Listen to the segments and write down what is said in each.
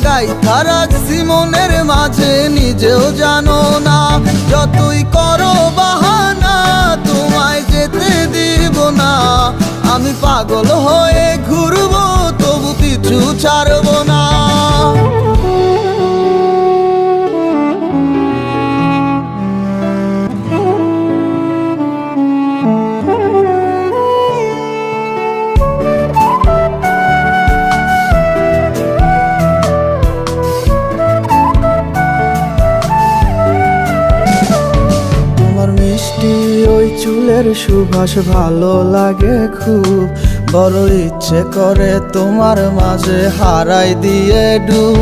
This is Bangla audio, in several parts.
গাইথা রাখছি মনের মাঝে নিজেও জানো না। যতই করো বাহানা, তোমায় যেতে দিব না। আমি পাগল হয়ে ঘুরবো, তবু পিছু ছাড়বো না। চুলের সুভাষ ভালো লাগে খুব। বড় ইচ্ছে করে তোমার মাঝে হারাই দিয়ে ডুব।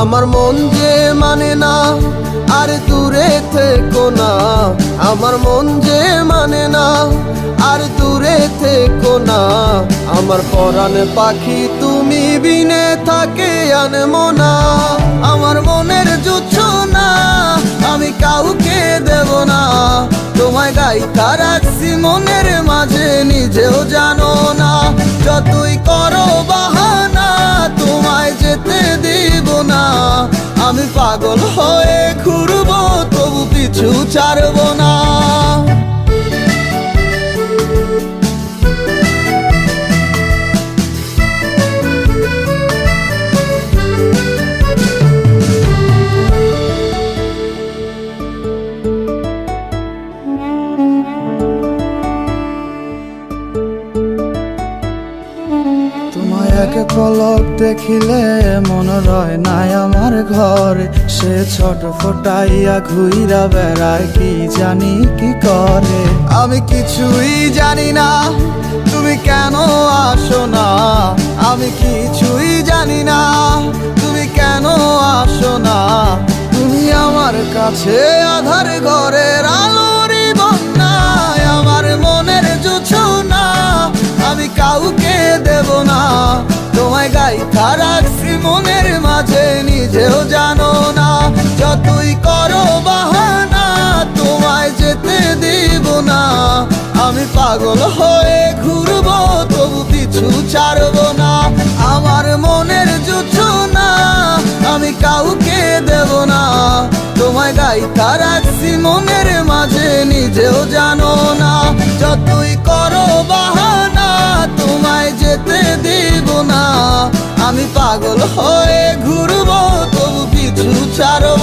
আমার মন যে মানে না, আর দূরে থেকো না। আমার মন যে মানে না, আর দূরে থেকো না। আমার পরাণ পাখি তুমি বিনে থাকে আনমো না আমার মনের জুচ্ছ না আমি কাউকে দেব না। তোমায় গায়িকা রাখছি মনের মাঝে, নিজেও জানো না। যতই করো বাহানা, তোমায় যেতে দিব না। আমি পাগল হয়ে ঘুরবো, তবু পিছু ছাড়বো এক পলক দেখিলে মন রয় নাই আমার ঘরে। সে ছোট ফোটাইয়া ঘুইরা বেড়ায়, কি জানি কি করে? আমি কিছুই জানি না, তুমি কেন আসো না? আমি কিছুই জানি না, তুমি কেন আসো না? তুমি আমার কাছে আধার ঘরের আমার মনের জুছো না আমি কাউকে দেব না। গাইথা রাখছি মনের মাঝে নিজেও জানো না। যতই করো বাহানা, তোমায় যেতে দিব না। আমি পাগল হয়ে ঘুরবো, তবু পিছু ছাড়বো না। আমার মনের জুছো না, আমি কাউকে দেব না। তোমায় গাইতা রাখছি মনের মাঝে নিজেও জানো না। যতই পাগল হয়ে ঘুরবো তবু পিছু ছাড়ো